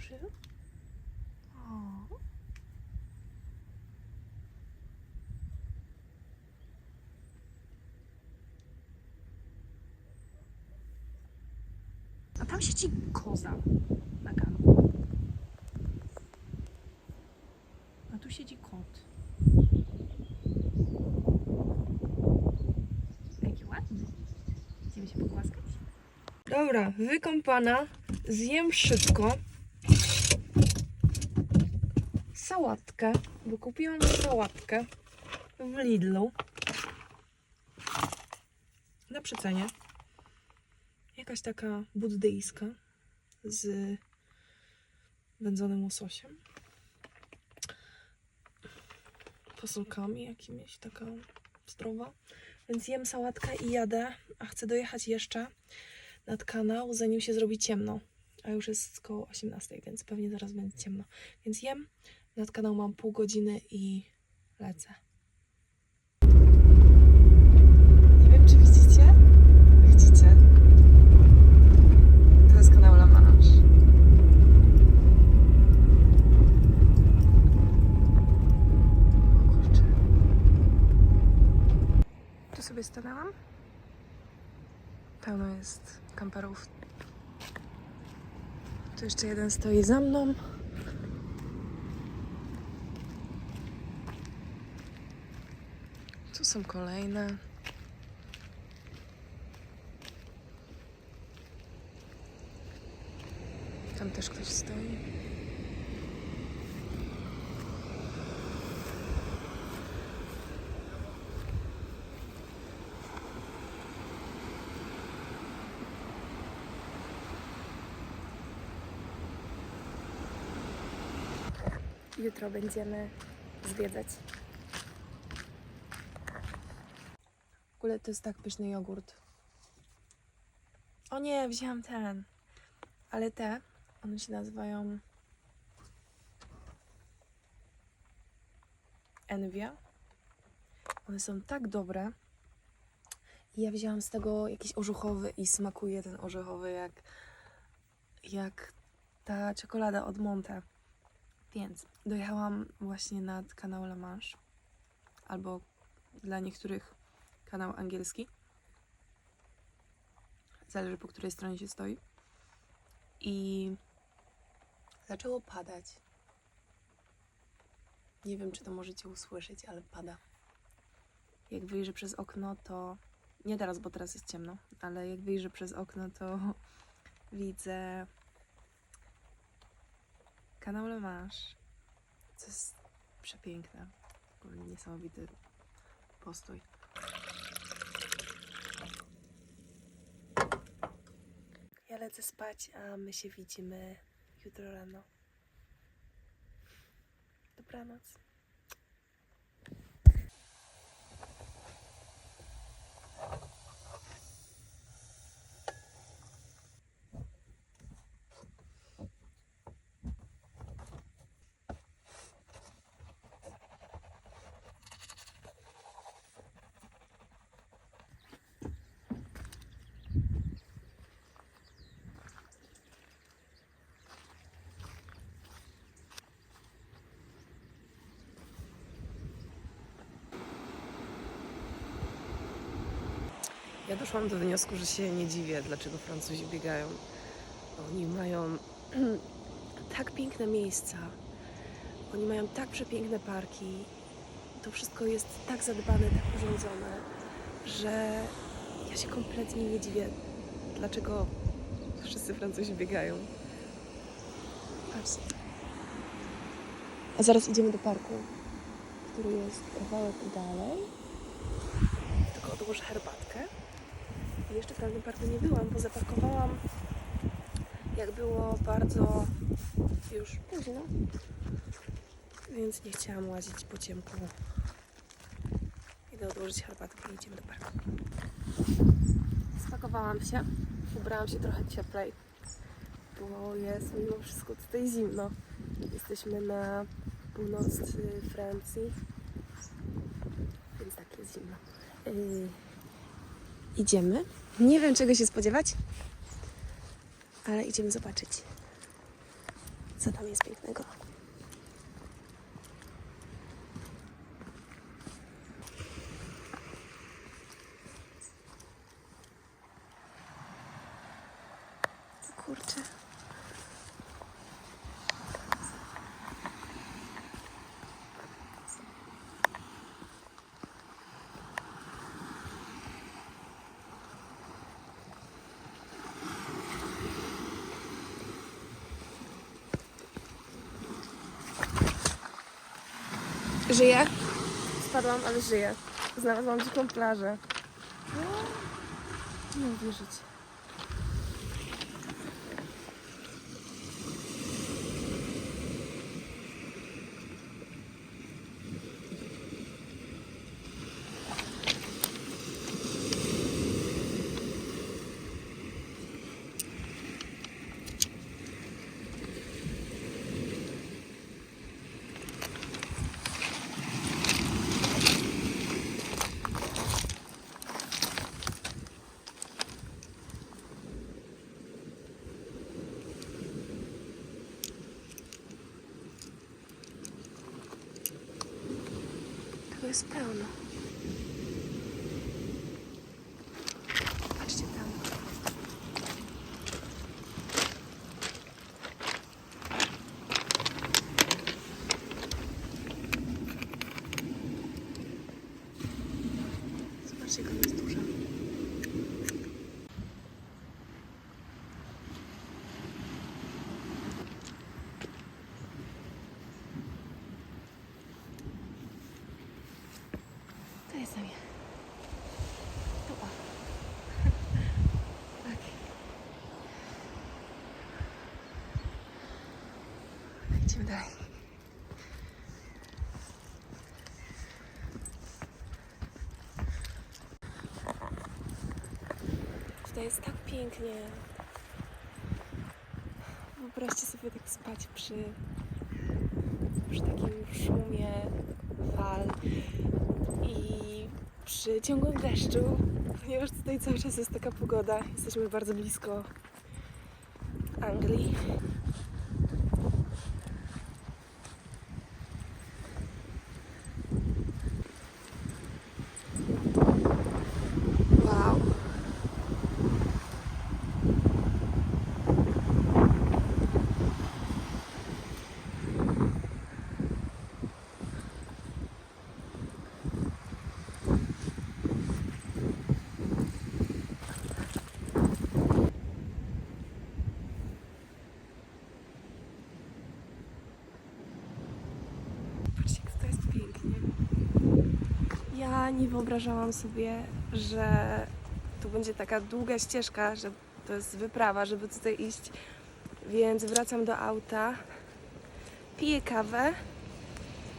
otworzył. O. A tam siedzi koza na ganku. A tu siedzi kot. Jaki ładny. Idziemy się pogłaskać? Dobra, wykąpana. Zjem szybko. Sałatkę, bo kupiłam sałatkę w Lidlu. Na przecenie. Jakaś taka buddyjska z wędzonym łososiem. Fasolkami jakimiś, taka zdrowa. Więc jem sałatkę i jadę, a chcę dojechać jeszcze nad kanał, zanim się zrobi ciemno. A już jest koło 18, więc pewnie zaraz będzie ciemno. Więc jem, nad kanał mam pół godziny i lecę. Nie wiem, czy widzicie? Widzicie? To jest kanał La Manche. O kurczę. Tu sobie stanęłam. Pełno jest kamperów. Tu jeszcze jeden stoi za mną. Tu są kolejne. Tam też ktoś stoi. Jutro będziemy zwiedzać. Ogóle to jest tak pyszny jogurt. O nie, wzięłam ten. Ale te, one się nazywają Envia. One są tak dobre. I ja wzięłam z tego jakiś orzechowy i smakuje ten orzechowy jak, jak ta czekolada od Monte. Więc dojechałam właśnie nad kanał La Manche. Albo dla niektórych kanał angielski. Zależy po której stronie się stoi. I zaczęło padać. Nie wiem, czy to możecie usłyszeć, ale pada. Jak wyjrzę przez okno, to. Nie teraz, bo teraz jest ciemno, ale jak wyjrzę przez okno, to widzę kanał Le Manche. Co jest przepiękne. Niesamowity postój. Lecę spać, a my się widzimy jutro rano. Dobranoc. Ja doszłam do wniosku, że się nie dziwię, dlaczego Francuzi biegają. Oni mają tak piękne miejsca, oni mają tak przepiękne parki. To wszystko jest tak zadbane, tak urządzone, że ja się kompletnie nie dziwię, dlaczego wszyscy Francuzi biegają. Patrzcie. A zaraz idziemy do parku, który jest kawałek dalej. Tylko odłożę herbatkę. Jeszcze w tamtym parku nie byłam, bo zaparkowałam jak było bardzo już późno, więc nie chciałam łazić po ciemku. Idę odłożyć herbatkę i idziemy do parku. Spakowałam się, ubrałam się trochę cieplej, bo jest mimo wszystko tutaj zimno. Jesteśmy na północy Francji, więc tak jest zimno. Yy, idziemy. Nie wiem czego się spodziewać, ale idziemy zobaczyć, Co tam jest pięknego? O Kurczę. Żyję? Spadłam, ale żyję. Znalazłam dziką plażę. Nie uwierzyć. Pełno. Idziemy dalej. Tutaj jest tak pięknie. Wyobraźcie sobie tak spać przy, przy takim szumie fal i przy ciągłym deszczu, ponieważ tutaj cały czas jest taka pogoda. Jesteśmy bardzo blisko Anglii. Wow. Patrzcie, jak to jest pięknie. Nie wyobrażałam sobie, że tu będzie taka długa ścieżka, że to jest wyprawa, żeby tutaj iść. Więc wracam do auta, piję kawę,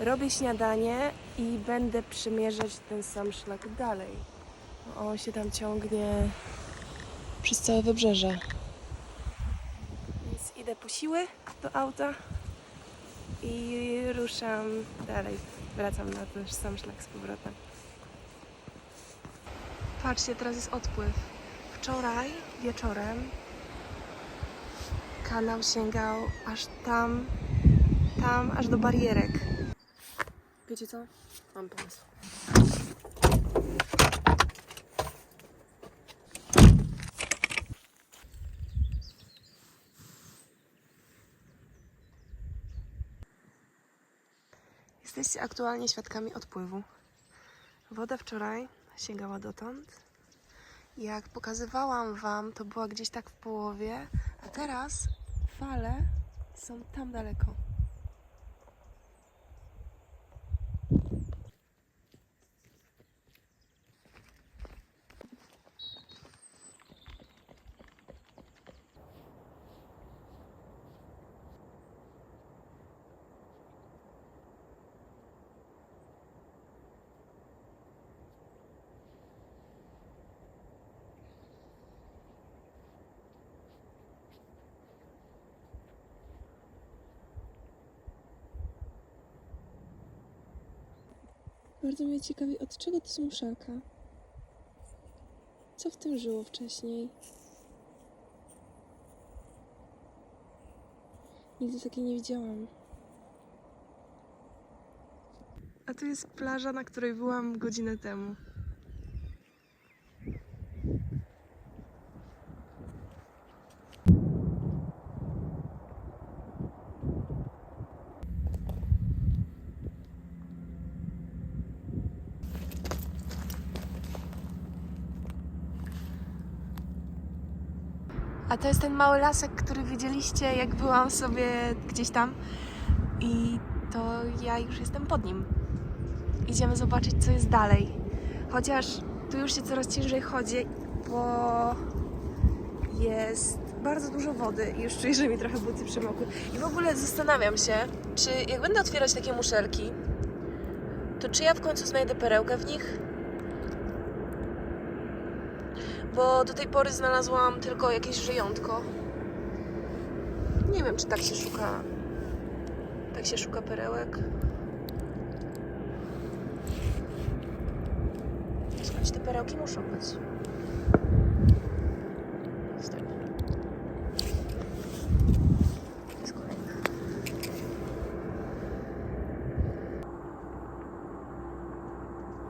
robię śniadanie i będę przemierzać ten sam szlak dalej. On się tam ciągnie przez całe wybrzeże. Więc idę po siły do auta i ruszam dalej. Wracam na ten sam szlak z powrotem. Patrzcie, teraz jest odpływ. Wczoraj wieczorem kanał sięgał aż tam, tam, aż do barierek. Wiecie co? Mam pomysł. Jesteście aktualnie świadkami odpływu. Woda wczoraj sięgała dotąd. Jak pokazywałam Wam, to była gdzieś tak w połowie, a teraz fale są tam daleko. Bardzo mnie ciekawi, od czego to są szalka? Co w tym żyło wcześniej? Nigdy takiej nie widziałam. A tu jest plaża, na której byłam godzinę temu. A to jest ten mały lasek, który widzieliście, jak byłam sobie gdzieś tam. I to ja już jestem pod nim. Idziemy zobaczyć, co jest dalej. Chociaż tu już się coraz ciężej chodzi, bo jest bardzo dużo wody i już czuję, że mi trochę buty przemokły. I w ogóle zastanawiam się, czy jak będę otwierać takie muszelki, to czy ja w końcu znajdę perełkę w nich? Bo do tej pory znalazłam tylko jakieś żyjątko. Nie wiem, czy tak się szuka. Tak się szuka perełek. Skądś te perełki muszą być.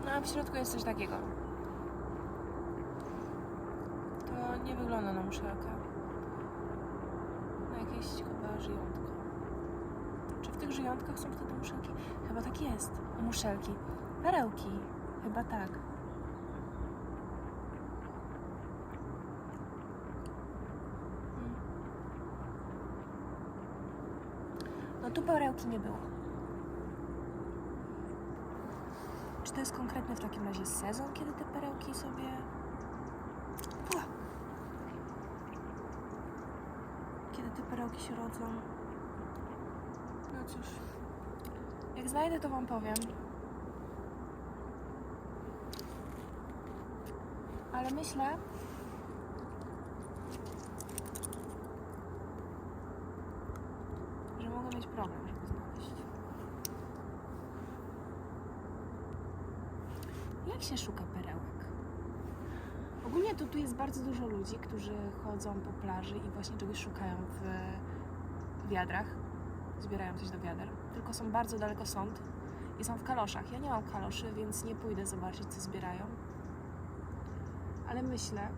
No a w środku jest coś takiego. To nie wygląda na muszelkę. Na jakieś chyba żyjątko. Czy w tych żyjątkach są wtedy muszelki? Chyba tak jest. Muszelki. Perełki. Chyba tak. Mm. No tu perełki nie było. Czy to jest konkretny w takim razie sezon, kiedy te perełki sobie Ua. Kiedy te perełki się rodzą? No cóż. Jak znajdę, to Wam powiem. Ale myślę, że mogę mieć problem, żeby znaleźć. Jak się szuka to tu jest bardzo dużo ludzi, którzy chodzą po plaży i właśnie czegoś szukają w wiadrach. Zbierają coś do wiader. Tylko są bardzo daleko stąd i są w kaloszach. Ja nie mam kaloszy, więc nie pójdę zobaczyć, co zbierają. Ale myślę,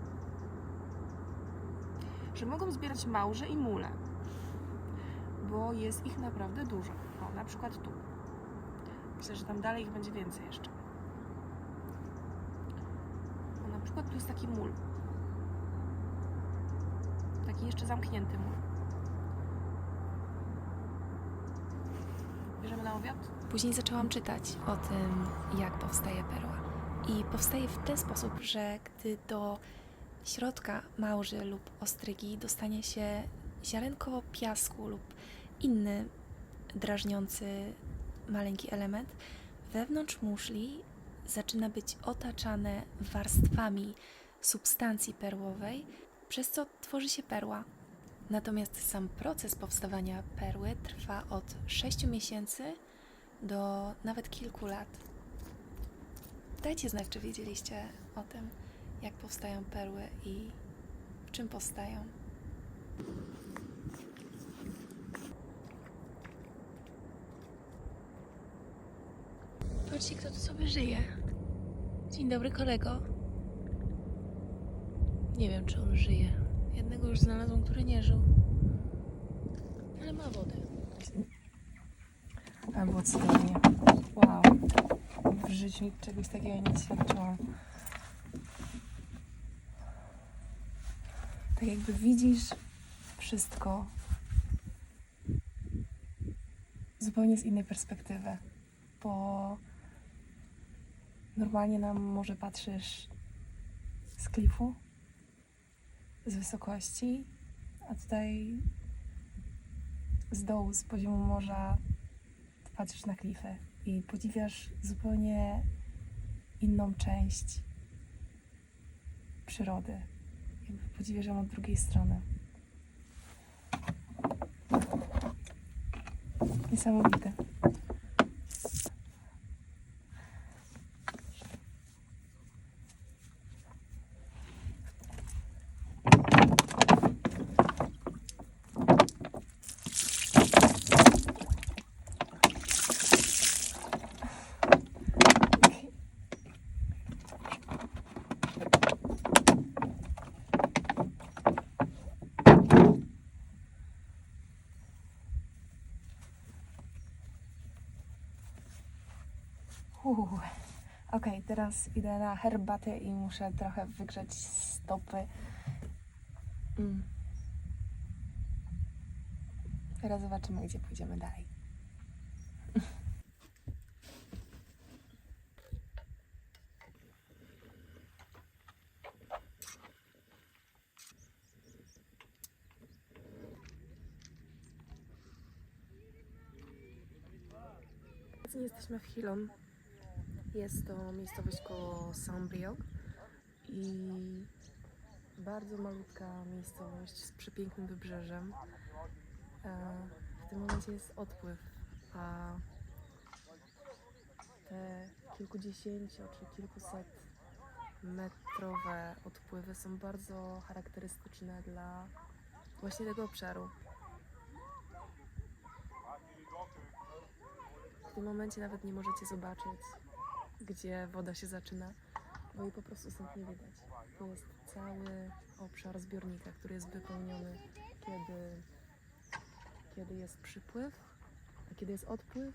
że mogą zbierać małże i mule, bo jest ich naprawdę dużo. O, na przykład tu. Myślę, że tam dalej ich będzie więcej jeszcze. O, na przykład tu jest taki mól. Taki jeszcze zamknięty mól. Bierzemy na obiad? Później zaczęłam czytać o tym, jak powstaje perła. I powstaje w ten sposób, że gdy do środka małży lub ostrygi dostanie się ziarenko piasku lub inny drażniący maleńki element, wewnątrz muszli zaczyna być otaczane warstwami substancji perłowej, przez co tworzy się perła. Natomiast sam proces powstawania perły trwa od 6 miesięcy do nawet kilku lat. Dajcie znać, czy wiedzieliście o tym, jak powstają perły i w czym powstają. Patrzcie, kto tu sobie żyje. Dzień dobry, kolego. Nie wiem, czy on żyje. Jednego już znalazłam, który nie żył. Ale ma wodę. Albo cudownie. Wow. W życiu czegoś takiego nie doświadczyłam. Tak jakby widzisz wszystko zupełnie z innej perspektywy. Bo normalnie na morze patrzysz z klifu, z wysokości, a tutaj z dołu, z poziomu morza patrzysz na klify i podziwiasz zupełnie inną część przyrody. Jakby podziwiasz ją od drugiej strony. Niesamowite. Uuu. Okej, teraz idę na herbatę i muszę trochę wygrzać stopy. Mm. Teraz zobaczymy, gdzie pójdziemy dalej. Obecnie jesteśmy w Hilon. Jest to miejscowość koło Saint-Brieuc i bardzo malutka miejscowość z przepięknym wybrzeżem. E, W tym momencie jest odpływ, a te kilkudziesięcio czy kilkuset metrowe odpływy są bardzo charakterystyczne dla właśnie tego obszaru. W tym momencie nawet nie możecie zobaczyć, gdzie woda się zaczyna, bo jej po prostu stąd nie widać. To jest cały obszar zbiornika, który jest wypełniony, kiedy, kiedy jest przypływ, a kiedy jest odpływ,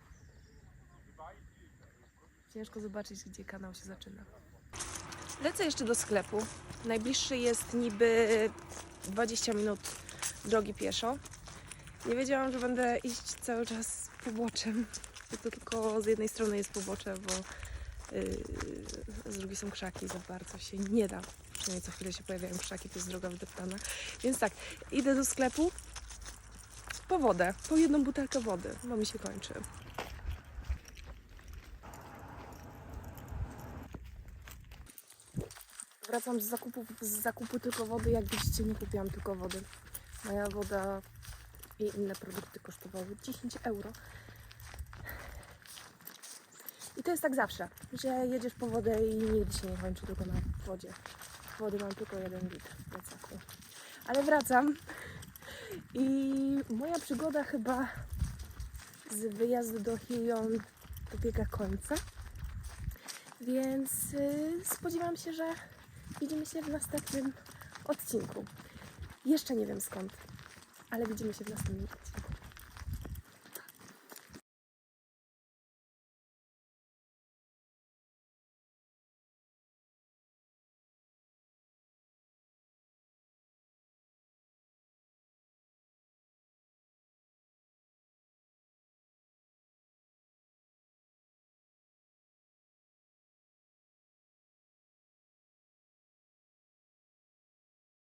ciężko zobaczyć, gdzie kanał się zaczyna. Lecę jeszcze do sklepu. Najbliższy jest niby 20 minut drogi pieszo. Nie wiedziałam, że będę iść cały czas poboczem. To tylko z jednej strony jest pobocze, bo z drugiej są krzaki, za bardzo się nie da. Przynajmniej co chwilę się pojawiają krzaki, to jest droga wydeptana. Więc tak, idę do sklepu po wodę, po jedną butelkę wody, bo mi się kończy. Wracam z zakupów, z zakupu tylko wody. Jak widzicie, nie kupiłam tylko wody. Moja woda i inne produkty kosztowały 10 euro. I to jest tak zawsze, że jedziesz po wodę i nigdy się nie kończy tylko na wodzie. Wody mam tylko jeden litr w plecaku. Ale wracam i moja przygoda chyba z wyjazdu do Hilion dobiega końca. Więc yy, spodziewam się, że widzimy się w następnym odcinku. Jeszcze nie wiem skąd, ale widzimy się w następnym odcinku.